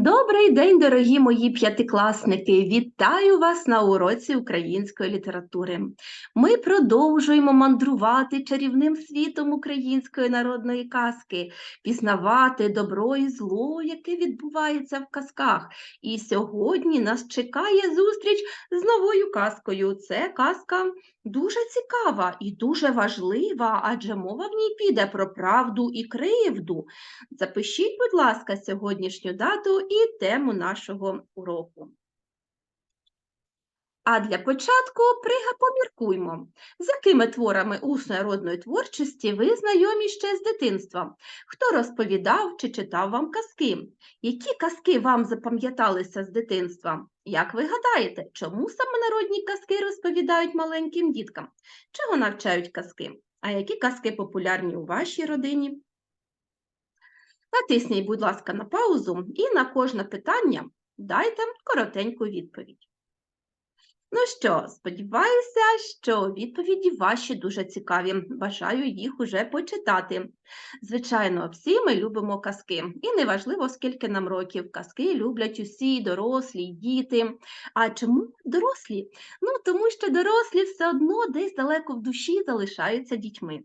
Добрий день, дорогі мої п'ятикласники! Вітаю вас на уроці української літератури. Ми продовжуємо мандрувати чарівним світом української народної казки, пізнавати добро і зло, яке відбувається в казках. І сьогодні нас чекає зустріч з новою казкою. Це казка дуже цікава і дуже важлива, адже мова в ній піде про правду і кривду. Запишіть, будь ласка, сьогоднішню дату і тему нашого уроку. А для початку поміркуймо, з якими творами усної народної творчості ви знайомі ще з дитинства? Хто розповідав чи читав вам казки? Які казки вам запам'яталися з дитинства? Як ви гадаєте, чому саме народні казки розповідають маленьким діткам? Чого навчають казки? А які казки популярні у вашій родині? Натисніть, будь ласка, на паузу і на кожне питання дайте коротеньку відповідь. Ну що, сподіваюся, що відповіді ваші дуже цікаві. Бажаю їх уже почитати. Звичайно, всі ми любимо казки. І неважливо, скільки нам років. Казки люблять усі, дорослі, діти. А чому дорослі? Ну, тому що дорослі все одно десь далеко в душі залишаються дітьми.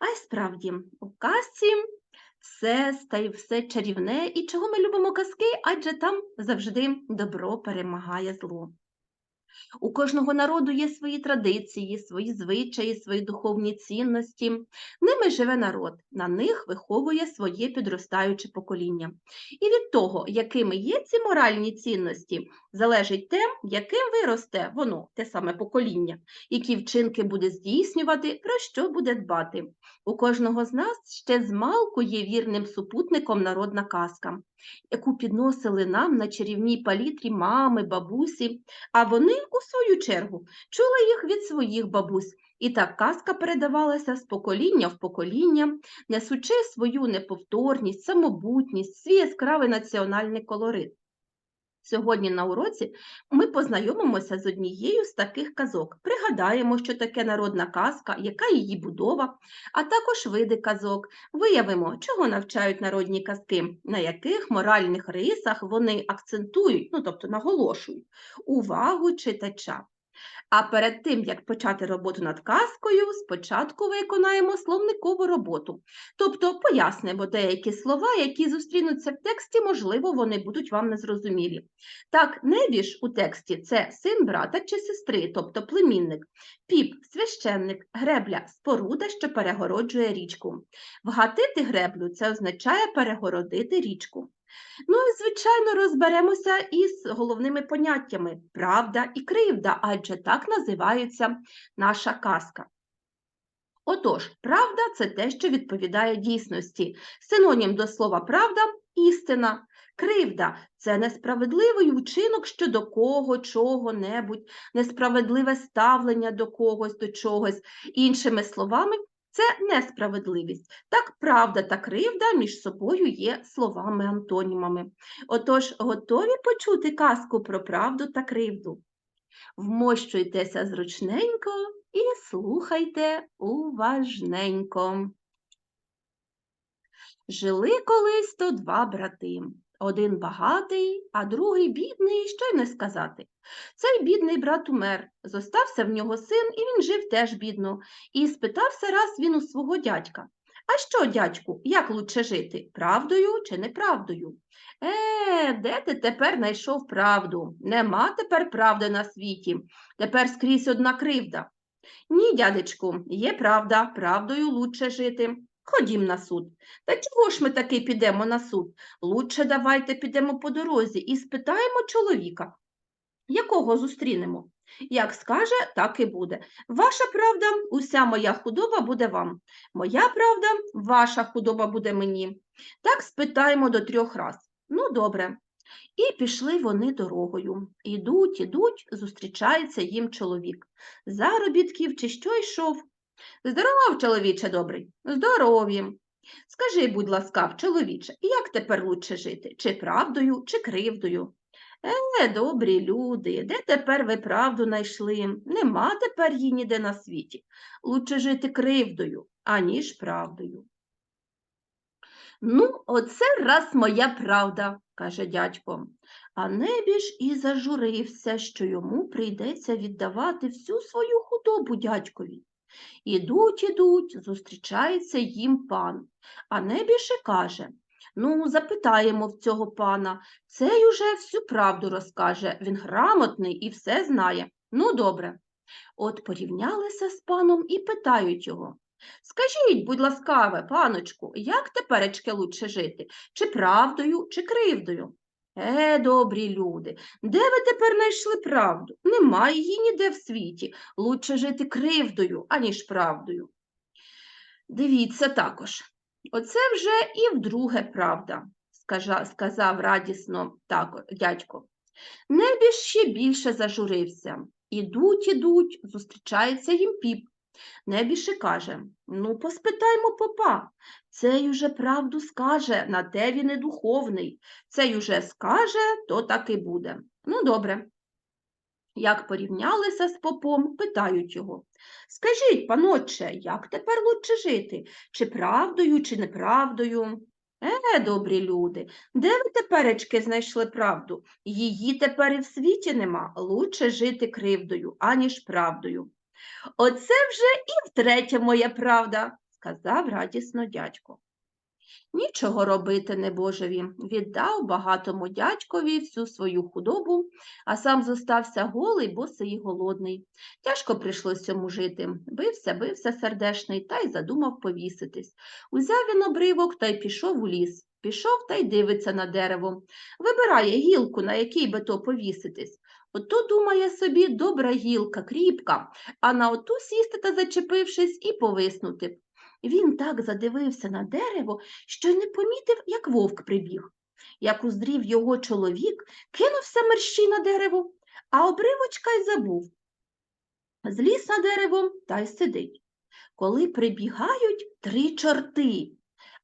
А й справді, у казці все стає все чарівне, і чого ми любимо казки, адже там завжди добро перемагає зло. У кожного народу є свої традиції, свої звичаї, свої духовні цінності. Ними живе народ, на них виховує своє підростаюче покоління. І від того, якими є ці моральні цінності, залежить те, яким виросте воно, те саме покоління, які вчинки буде здійснювати, про що буде дбати. У кожного з нас ще змалку є вірним супутником народна казка, яку підносили нам на чарівній палітрі мами, бабусі, а вони, у свою чергу, чули їх від своїх бабусь. І так казка передавалася з покоління в покоління, несучи свою неповторність, самобутність, свій яскравий національний колорит. Сьогодні на уроці ми познайомимося з однією з таких казок. Пригадаємо, що таке народна казка, яка її будова, а також види казок. Виявимо, чого навчають народні казки, на яких моральних рисах вони акцентують, ну тобто наголошують, увагу читача. А перед тим, як почати роботу над казкою, спочатку виконаємо словникову роботу. Тобто пояснимо деякі слова, які зустрінуться в тексті, можливо, вони будуть вам незрозумілі. Так, небіж у тексті це син брата чи сестри, тобто племінник, піп священник, гребля споруда, що перегороджує річку. Вгатити греблю це означає перегородити річку. Ну і, звичайно, розберемося із головними поняттями правда і кривда, адже так називається наша казка. Отож, правда це те, що відповідає дійсності. Синонім до слова правда істина. Кривда це несправедливий учинок щодо кого, чого-небудь, несправедливе ставлення до когось, до чогось. Іншими словами, це несправедливість. Так, правда та кривда між собою є словами-антонімами. Отож, готові почути казку про правду та кривду? Вмощуйтеся зручненько і слухайте уважненько. Жили колись то два брати. Один багатий, а другий бідний, що й не сказати. Цей бідний брат умер, зостався в нього син, і він жив теж бідно. І спитався раз він у свого дядька. А що, дядьку, як лучше жити, правдою чи неправдою? Е, де ти тепер знайшов правду? Нема тепер правди на світі. Тепер скрізь одна кривда. Ні, дядечку, є правда, правдою лучше жити. Ходім на суд. Та чого ж ми таки підемо на суд? Лучше давайте підемо по дорозі і спитаємо чоловіка, якого зустрінемо. Як скаже, так і буде. Ваша правда, уся моя худоба буде вам. Моя правда, ваша худоба буде мені. Так спитаємо до трьох раз. Ну, добре. І пішли вони дорогою. Ідуть, ідуть, зустрічається їм чоловік. Заробітків чи що йшов? Здоров, чоловіче добрий, здорові. Скажи, будь ласкав, чоловіче, як тепер лучше жити? Чи правдою, чи кривдою? Е, добрі люди, де тепер ви правду знайшли? Нема тепер її ніде на світі. Лучше жити кривдою, аніж правдою. Ну, оце раз моя правда, каже дядько. А небіж і зажурився, що йому прийдеться віддавати всю свою худобу дядькові. Ідуть, ідуть, зустрічається їм пан. А небіж і каже Ну, запитаємо в цього пана. Цей уже всю правду розкаже. Він грамотний і все знає. Ну, добре. От порівнялися з паном і питають його. Скажіть, будь ласкаве, паночку, як теперечки лучше жити? Чи правдою, чи кривдою? Е, добрі люди, де ви тепер знайшли правду? Немає її ніде в світі. Лучше жити кривдою, аніж правдою. Дивіться також. Оце вже і вдруге правда, сказав радісно так, дядько. Небіж ще більше зажурився. Ідуть, ідуть, зустрічається їм піп. Небіж і каже, ну, поспитаймо попа. Цей уже правду скаже, на те він і духовний. Цей уже скаже, то так і буде. Ну, добре. Як порівнялися з попом, питають його. Скажіть, панотче, як тепер лучше жити? Чи правдою, чи неправдою? Е, добрі люди, де ви теперечки знайшли правду? Її тепер і в світі нема. Лучше жити кривдою, аніж правдою. Оце вже і втретє моя правда, сказав радісно дядько. Нічого робити небожеві, віддав багатому дядькові всю свою худобу, а сам зостався голий, босий і голодний. Тяжко прийшлося йому жити. Бився, бився сердешний та й задумав повіситись. Узяв він обривок та й пішов у ліс. Пішов та й дивиться на дерево. Вибирає гілку, на якій би то повіситись. Ото думає собі добра гілка, кріпка, а на оту сісти та зачепившись і повиснути. Він так задивився на дерево, що й не помітив, як вовк прибіг. Як уздрів його чоловік, кинувся мерщій на дерево, а обривочка й забув. Зліз на дерево та й сидить. Коли прибігають три чорти,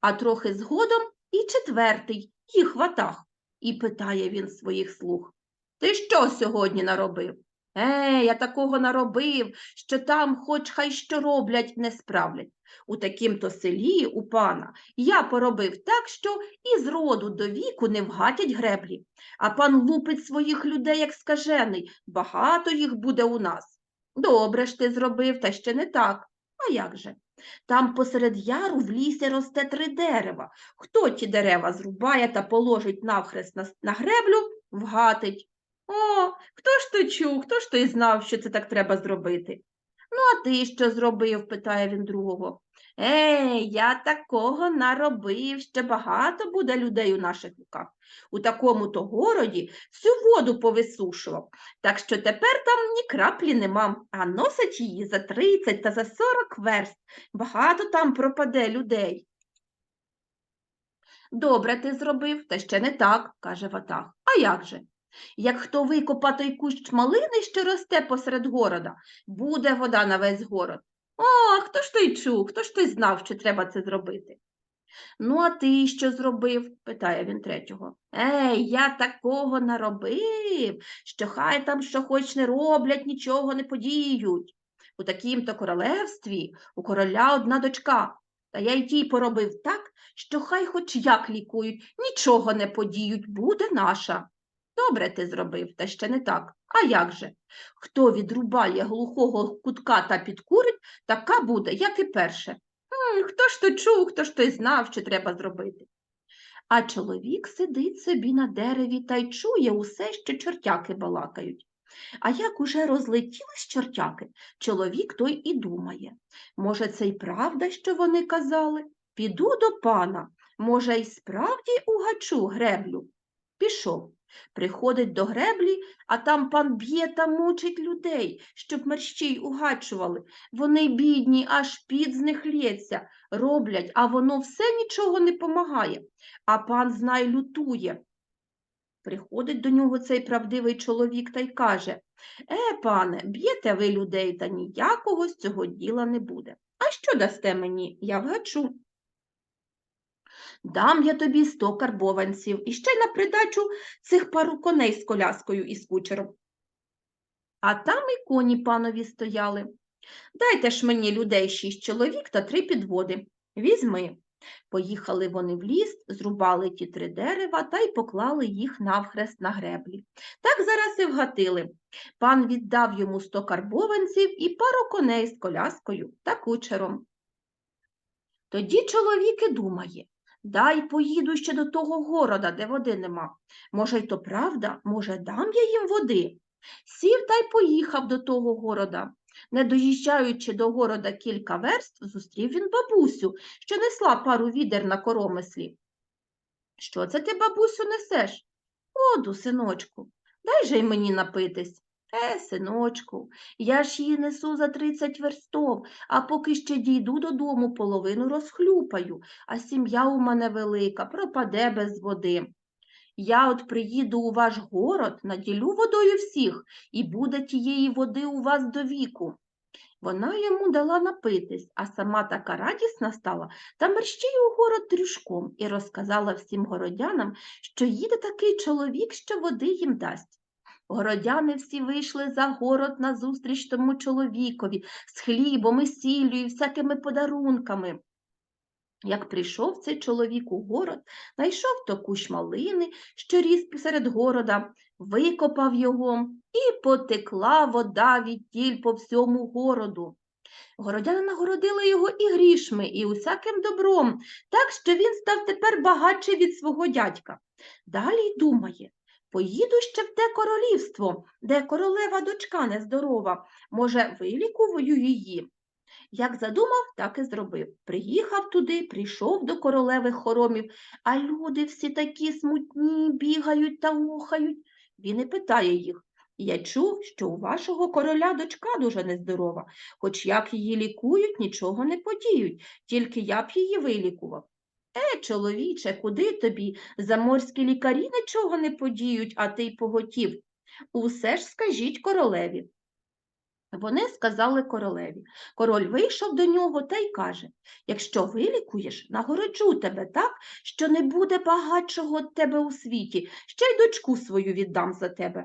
а трохи згодом і четвертий, їх ватах, і питає він своїх слуг. Ти що сьогодні наробив? Е, я такого наробив, що там, хоч хай що роблять, не справлять. У такім-то селі, у пана, я поробив так, що і з роду до віку не вгатять греблі. А пан лупить своїх людей, як скажений, багато їх буде у нас. Добре ж ти зробив, та ще не так. А як же? Там посеред яру в лісі росте три дерева. Хто ті дерева зрубає та положить навхрест на, на греблю, вгатить. О, хто ж то чув, хто ж то й знав, що це так треба зробити? Ну, а ти що зробив? питає він другого. Ей, я такого наробив, ще багато буде людей у наших руках. У такому то городі всю воду повисушував, так що тепер там ні краплі нема, а носить її за 30 та за 40 верст. Багато там пропаде людей. Добре ти зробив, та ще не так, каже Ватаг. А як же? Як хто викопа той кущ малини, що росте посеред города, буде вода на весь город. О, хто ж той чув, хто ж той знав, що треба це зробити? Ну, а ти що зробив? питає він третього. Ей, я такого наробив, що хай там що хоч не роблять, нічого не подіють. У такім-то королевстві у короля одна дочка, та я й тій поробив так, що хай хоч як лікують, нічого не подіють, буде наша. Добре ти зробив, та ще не так. А як же? Хто відрубає глухого кутка та підкурить, така буде, як і перше. Хто ж то чув, хто ж то й знав, що треба зробити. А чоловік сидить собі на дереві та й чує усе, що чортяки балакають. А як уже розлетілись чортяки, чоловік той і думає. Може, це й правда, що вони казали? Піду до пана, може, й справді угачу греблю. Пішов. Приходить до греблі, а там пан б'є та мучить людей, щоб мерщій угачували. Вони бідні, аж під з них лється, роблять, а воно все нічого не помагає. А пан, знай, лютує. Приходить до нього цей правдивий чоловік та й каже Е, пане, б'єте ви людей, та ніякого з цього діла не буде. А що дасте мені? Я вгачу. Дам я тобі сто карбованців і ще на придачу цих пару коней з коляскою і з кучером. А там і коні панові стояли. Дайте ж мені людей шість чоловік та три підводи. Візьми. Поїхали вони в ліс, зрубали ті три дерева та й поклали їх навхрест на греблі. Так зараз і вгатили. Пан віддав йому сто карбованців і пару коней з коляскою та кучером. Тоді чоловік і думає, дай поїду ще до того города, де води нема. Може, й то правда, може, дам я їм води. Сів та й поїхав до того города. Не доїжджаючи до города кілька верст, зустрів він бабусю, що несла пару відер на коромислі. Що це ти, бабусю, несеш? Воду, синочку, дай же й мені напитись. Е, синочку, я ж її несу за тридцять верстов, а поки ще дійду додому, половину розхлюпаю, а сім'я у мене велика, пропаде без води. Я от приїду у ваш город, наділю водою всіх, і буде тієї води у вас до віку. Вона йому дала напитись, а сама така радісна стала та мерщій у город трюшком і розказала всім городянам, що їде такий чоловік, що води їм дасть. Городяни всі вийшли за город назустріч тому чоловікові з хлібом і сіллю і всякими подарунками. Як прийшов цей чоловік у город, знайшов то кущ малини, що ріс посеред города, викопав його, і потекла вода відтіль по всьому городу. Городяни нагородили його і грішми, і усяким добром, так що він став тепер багатший від свого дядька. Далі й думає, поїду ще в те королівство, де королева дочка нездорова, може, вилікую її. Як задумав, так і зробив. Приїхав туди, прийшов до королевих хоромів, а люди всі такі смутні, бігають та охають. Він і питає їх. Я чув, що у вашого короля дочка дуже нездорова, хоч як її лікують, нічого не подіють, тільки я б її вилікував. Е, чоловіче, куди тобі? Заморські лікарі нічого не подіють, а ти й поготів. Усе ж скажіть королеві. Вони сказали королеві. Король вийшов до нього та й каже Якщо вилікуєш, нагороджу тебе так, що не буде багатшого тебе у світі, ще й дочку свою віддам за тебе.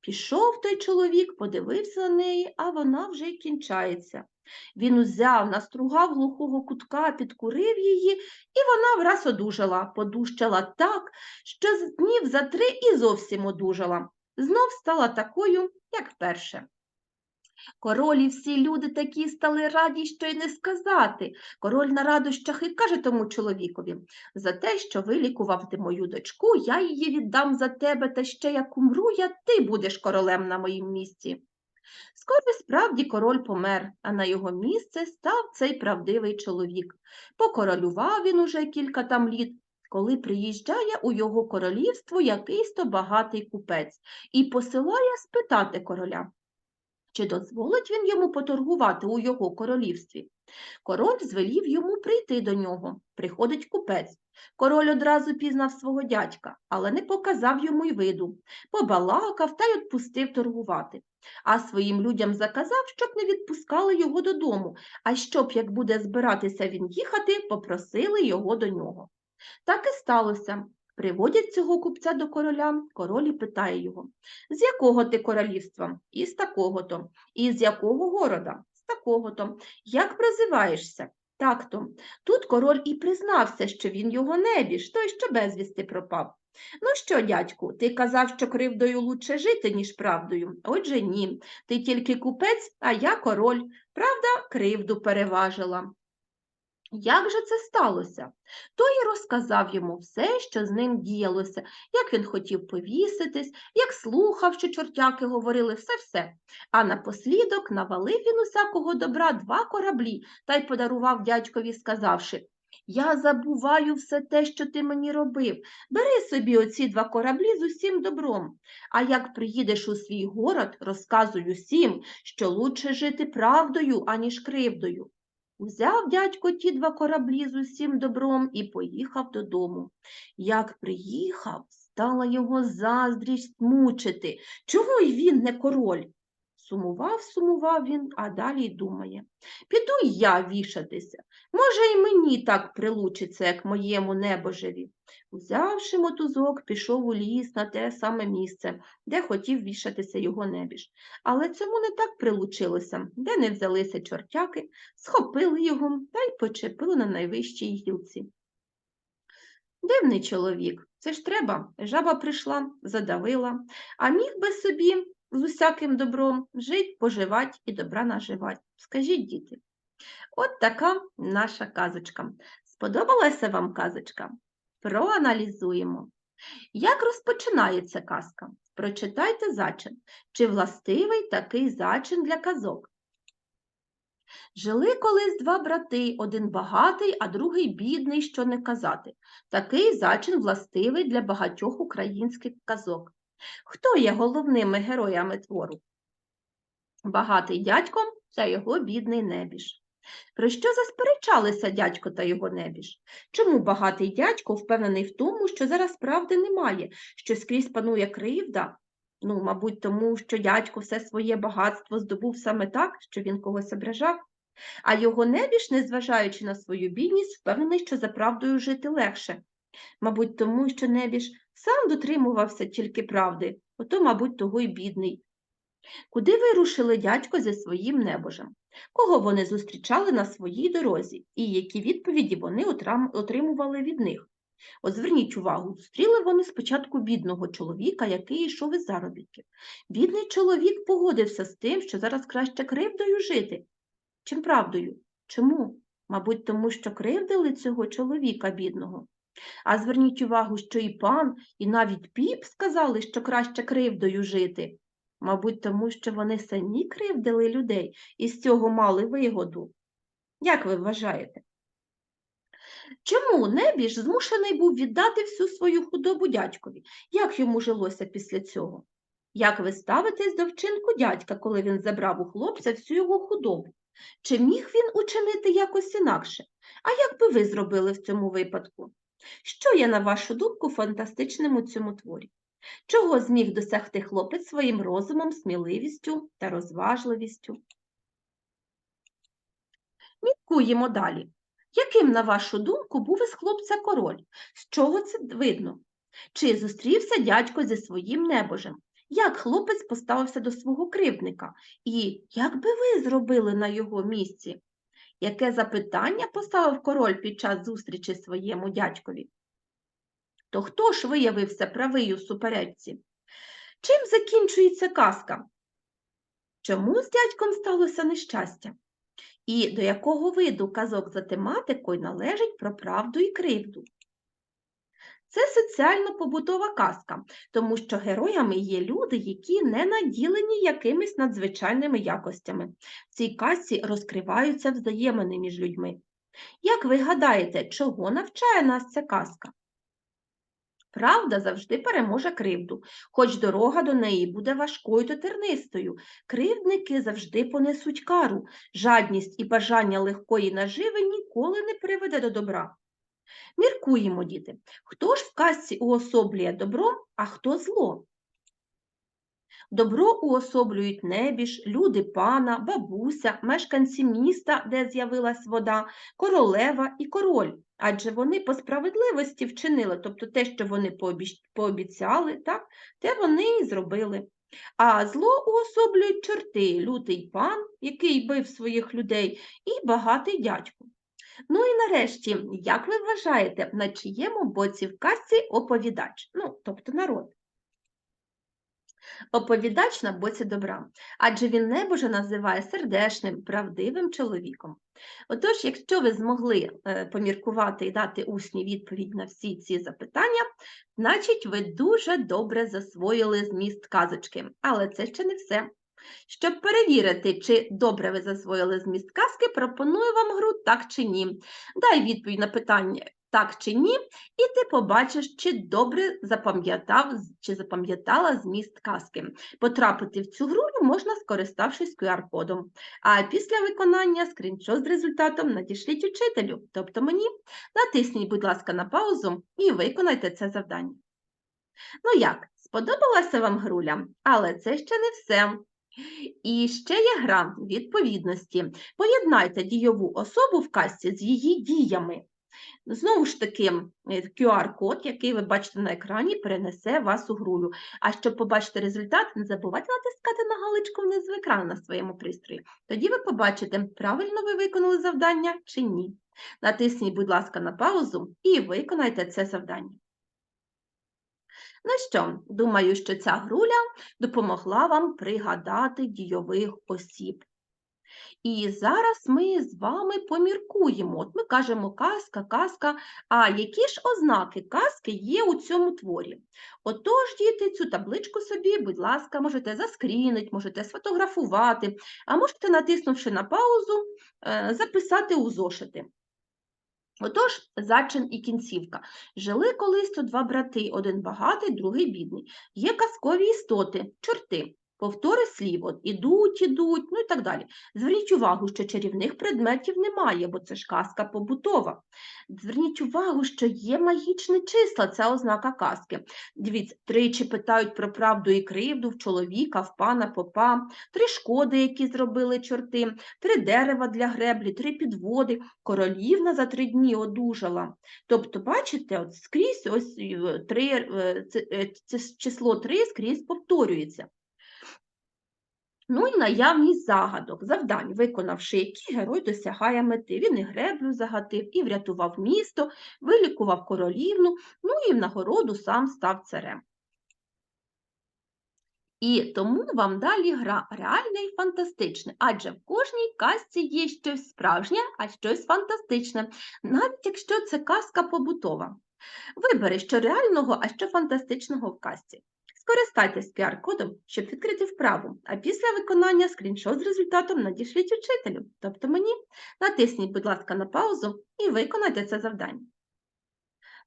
Пішов той чоловік, подивився на неї, а вона вже й кінчається. Він узяв, настругав глухого кутка, підкурив її, і вона враз одужала, подущала так, що з днів за три і зовсім одужала. Знов стала такою, як вперше. Король і всі люди такі стали раді, що й не сказати. Король на радощах і каже тому чоловікові за те, що вилікував ти мою дочку, я її віддам за тебе, та ще як умру, я ти будеш королем на моїм місці. Скоро справді король помер, а на його місце став цей правдивий чоловік. Покоролював він уже кілька там літ, коли приїжджає у його королівство якийсь то багатий купець і посилає спитати короля. Чи дозволить він йому поторгувати у його королівстві? Король звелів йому прийти до нього. Приходить купець. Король одразу пізнав свого дядька, але не показав йому й виду. Побалакав та й відпустив торгувати. А своїм людям заказав, щоб не відпускали його додому, а щоб, як буде збиратися він їхати, попросили його до нього. Так і сталося. Приводять цього купця до короля, король і питає його, з якого ти королівства? Із такого-то. І з якого города? З такого-то. Як прозиваєшся? Так-то. Тут король і признався, що він його небіж, той, що безвісти пропав. Ну що, дядьку, ти казав, що кривдою лучше жити, ніж правдою. Отже, ні. Ти тільки купець, а я король. Правда, кривду переважила. Як же це сталося? Той розказав йому все, що з ним діялося, як він хотів повіситись, як слухав, що чортяки говорили, все-все. А напослідок навалив він усякого добра два кораблі та й подарував дядькові, сказавши Я забуваю все те, що ти мені робив. Бери собі оці два кораблі з усім добром. А як приїдеш у свій город, розказуй усім, що лучше жити правдою, аніж кривдою. Узяв дядько ті два кораблі з усім добром і поїхав додому. Як приїхав, стала його заздрість мучити. Чого й він не король? Сумував, сумував він, а далі й думає. Піду я вішатися. Може, й мені так прилучиться, як моєму небожеві. Взявши мотузок, пішов у ліс на те саме місце, де хотів вішатися його небіж. Але цьому не так прилучилося, де не взялися чортяки, схопили його та й почепили на найвищій гілці. Дивний чоловік, це ж треба. Жаба прийшла, задавила, а міг би собі з усяким добром жить, поживать і добра наживать. Скажіть, діти. От така наша казочка. Сподобалася вам казочка? Проаналізуємо. Як розпочинається казка? Прочитайте зачин. Чи властивий такий зачин для казок? Жили колись два брати, один багатий, а другий бідний, що не казати. Такий зачин властивий для багатьох українських казок. Хто є головними героями твору? Багатий дядько та його бідний небіж. Про що засперечалися дядько та його небіж? Чому багатий дядько впевнений в тому, що зараз правди немає, що скрізь панує кривда? Ну, мабуть, тому що дядько все своє багатство здобув саме так, що він когось ображав. А його небіж, незважаючи на свою бідність, впевнений, що за правдою жити легше. Мабуть, тому що небіж сам дотримувався тільки правди, ото, мабуть, того й бідний. Куди вирушили дядько зі своїм небожем? Кого вони зустрічали на своїй дорозі, і які відповіді вони отримували від них? От зверніть увагу, зустріли вони спочатку бідного чоловіка, який йшов із заробітків. Бідний чоловік погодився з тим, що зараз краще кривдою жити, чим правдою. Чому? Мабуть, тому що кривдили цього чоловіка бідного. А зверніть увагу, що і пан, і навіть піп сказали, що краще кривдою жити. Мабуть, тому що вони самі кривдили людей і з цього мали вигоду. Як ви вважаєте? Чому небіж змушений був віддати всю свою худобу дядькові? Як йому жилося після цього? Як ви ставитесь до вчинку дядька, коли він забрав у хлопця всю його худобу? Чи міг він учинити якось інакше? А як би ви зробили в цьому випадку? Що є, на вашу думку, фантастичним у цьому творі? Чого зміг досягти хлопець своїм розумом, сміливістю та розважливістю? Міркуємо далі. Яким, на вашу думку, був із хлопця король? З чого це видно? Чи зустрівся дядько зі своїм небожем? Як хлопець поставився до свого кривдника? І як би ви зробили на його місці? Яке запитання поставив король під час зустрічі своєму дядькові? То хто ж виявився правий у суперечці? Чим закінчується казка? Чому з дядьком сталося нещастя? І до якого виду казок за тематикою належить про правду і кривду? Це соціально-побутова казка, тому що героями є люди, які не наділені якимись надзвичайними якостями. В цій казці розкриваються взаємини між людьми. Як ви гадаєте, чого навчає нас ця казка? Правда завжди переможе кривду, хоч дорога до неї буде важкою та тернистою. Кривдники завжди понесуть кару. Жадність і бажання легкої наживи ніколи не приведе до добра. Міркуємо, діти, хто ж в казці уособлює добро, а хто зло? Добро уособлюють небіж, люди пана, бабуся, мешканці міста, де з'явилась вода, королева і король, адже вони по справедливості вчинили, тобто те, що вони пообіцяли, так, те вони і зробили. А зло уособлюють чорти, лютий пан, який бив своїх людей, і багатий дядько. Ну і нарешті, як ви вважаєте, на чиєму боці в казці оповідач, ну, тобто народ? Оповідач на боці добра, адже він небоже називає сердешним, правдивим чоловіком. Отож, якщо ви змогли е, поміркувати і дати усні відповідь на всі ці запитання, значить ви дуже добре засвоїли зміст казочки. Але це ще не все. Щоб перевірити, чи добре ви засвоїли зміст казки, пропоную вам гру так чи ні. Дай відповідь на питання так чи ні, і ти побачиш, чи добре запам'ятав чи запам'ятала зміст казки. Потрапити в цю гру можна, скориставшись QR-кодом. А після виконання скріншот з результатом надішліть учителю, тобто мені. Натисніть, будь ласка, на паузу і виконайте це завдання. Ну як, сподобалася вам груля? Але це ще не все. І ще є гра відповідності. Поєднайте дійову особу в казці з її діями. Знову ж таки, QR-код, який ви бачите на екрані, перенесе вас у гру. А щоб побачити результат, не забувайте натискати на галичку внизу екрану на своєму пристрої. Тоді ви побачите, правильно ви виконали завдання чи ні. Натисніть, будь ласка, на паузу і виконайте це завдання. Ну що, думаю, що ця груля допомогла вам пригадати дійових осіб. І зараз ми з вами поміркуємо. От ми кажемо казка, казка. А які ж ознаки казки є у цьому творі? Отож, діти, цю табличку собі, будь ласка, можете заскрінити, можете сфотографувати, а можете, натиснувши на паузу, е, записати у зошити. Отож, зачин і кінцівка. Жили колись то два брати, один багатий, другий бідний. Є казкові істоти, чорти. Повтори слів, от ідуть, ідуть, ну і так далі. Зверніть увагу, що чарівних предметів немає, бо це ж казка побутова. Зверніть увагу, що є магічні числа, це ознака казки. Дивіться, тричі питають про правду і кривду в чоловіка, в пана, попа, три шкоди, які зробили чорти, три дерева для греблі, три підводи, королівна за три дні одужала. Тобто, бачите, от скрізь ось е, три, е, це, е, це число три скрізь повторюється. Ну і наявність загадок, завдань, виконавши які герой досягає мети. Він і греблю загатив, і врятував місто, вилікував королівну, ну і в нагороду сам став царем. І тому вам далі гра реальне і фантастичне, адже в кожній казці є щось справжнє, а щось фантастичне, навіть якщо це казка побутова. Вибери, що реального, а що фантастичного в казці. Скористайтесь QR-кодом, щоб відкрити вправу, а після виконання скріншот з результатом надішліть учителю, тобто мені. Натисніть, будь ласка, на паузу і виконайте це завдання.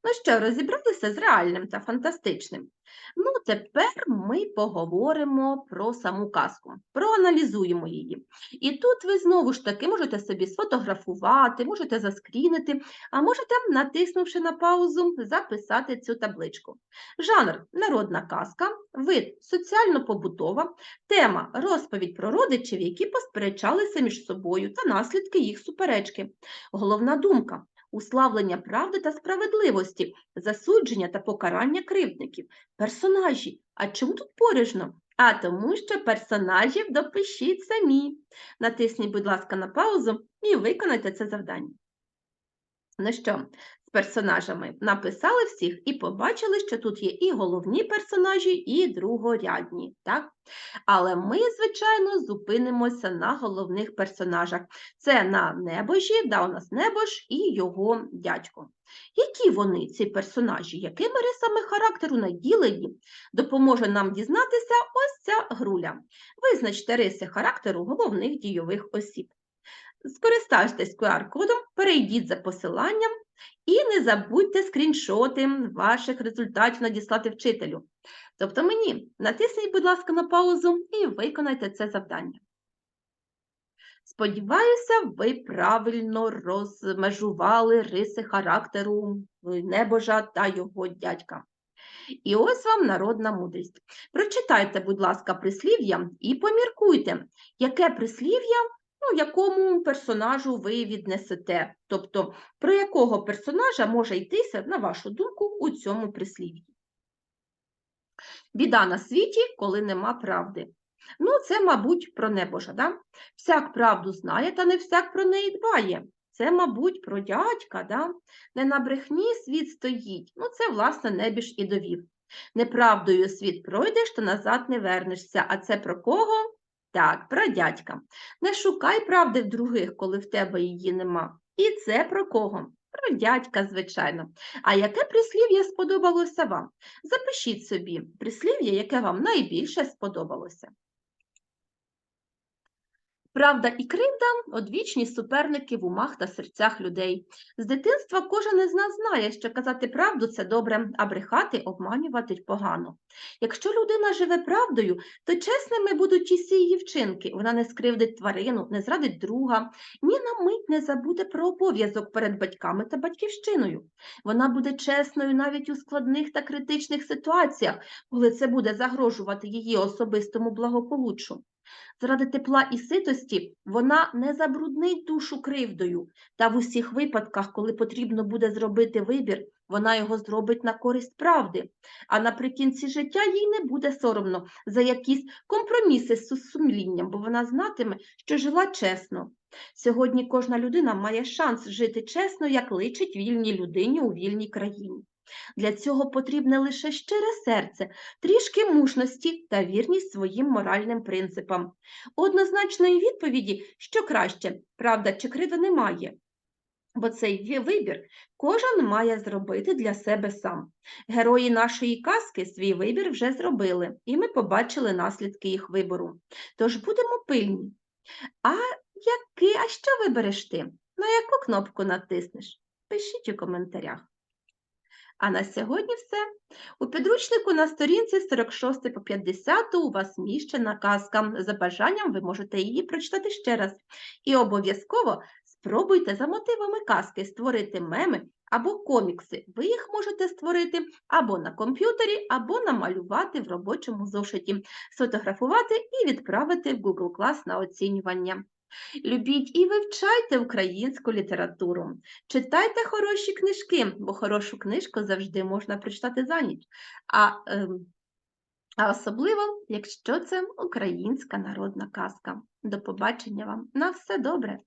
Ну що, розібралися з реальним та фантастичним? Ну, тепер ми поговоримо про саму казку, проаналізуємо її. І тут ви знову ж таки можете собі сфотографувати, можете заскрінити, а можете, натиснувши на паузу, записати цю табличку. Жанр народна казка, вид соціально-побутова, тема розповідь про родичів, які посперечалися між собою та наслідки їх суперечки. Головна думка уславлення правди та справедливості, засудження та покарання кривдників, персонажі. А чому тут порожно? А тому, що персонажів допишіть самі. Натисніть, будь ласка, на паузу і виконайте це завдання. Ну що, з персонажами написали всіх і побачили, що тут є і головні персонажі, і другорядні. Так? Але ми, звичайно, зупинимося на головних персонажах. Це на небожі, да, у нас небож і його дядько. Які вони, ці персонажі, якими рисами характеру наділені, допоможе нам дізнатися ось ця груля. Визначте риси характеру головних дійових осіб. Скористайтесь QR-кодом, перейдіть за посиланням і не забудьте скріншоти ваших результатів надіслати вчителю. Тобто мені натисніть, будь ласка, на паузу і виконайте це завдання. Сподіваюся, ви правильно розмежували риси характеру небожа та його дядька. І ось вам народна мудрість. Прочитайте, будь ласка, прислів'я і поміркуйте, яке прислів'я ну, якому персонажу ви віднесете. Тобто, про якого персонажа може йтися, на вашу думку, у цьому прислів'ї. Біда на світі, коли нема правди. Ну, це, мабуть, про небожа. Да? Всяк правду знає, та не всяк про неї дбає. Це, мабуть, про дядька, да? не на брехні світ стоїть. Ну, це, власне, небіж і довів. Неправдою світ пройдеш, то назад не вернешся. А це про кого? Так, про дядька. Не шукай правди в других, коли в тебе її нема. І це про кого? Про дядька, звичайно. А яке прислів'я сподобалося вам? Запишіть собі прислів'я, яке вам найбільше сподобалося. Правда і кривда одвічні суперники в умах та серцях людей. З дитинства кожен із нас знає, що казати правду це добре, а брехати, обманювати погано. Якщо людина живе правдою, то чесними будуть усі її вчинки. Вона не скривдить тварину, не зрадить друга, ні на мить не забуде про обов'язок перед батьками та батьківщиною. Вона буде чесною навіть у складних та критичних ситуаціях, коли це буде загрожувати її особистому благополуччю. Заради тепла і ситості вона не забруднить душу кривдою, та в усіх випадках, коли потрібно буде зробити вибір, вона його зробить на користь правди, а наприкінці життя їй не буде соромно за якісь компроміси з сумлінням, бо вона знатиме, що жила чесно. Сьогодні кожна людина має шанс жити чесно, як личить вільній людині у вільній країні. Для цього потрібне лише щире серце, трішки мужності та вірність своїм моральним принципам. Однозначної відповіді, що краще, правда чи кривда, немає. Бо цей вибір кожен має зробити для себе сам. Герої нашої казки свій вибір вже зробили, і ми побачили наслідки їх вибору. Тож будемо пильні. А який, а що вибереш ти? На яку кнопку натиснеш? Пишіть у коментарях. А на сьогодні все. У підручнику на сторінці 46 по 50 у вас міщена казка. За бажанням ви можете її прочитати ще раз. І обов'язково спробуйте за мотивами казки створити меми або комікси. Ви їх можете створити або на комп'ютері, або намалювати в робочому зошиті, сфотографувати і відправити в Google Class на оцінювання. Любіть і вивчайте українську літературу. Читайте хороші книжки, бо хорошу книжку завжди можна прочитати за ніч. А, ем, а особливо, якщо це українська народна казка. До побачення вам. На все добре!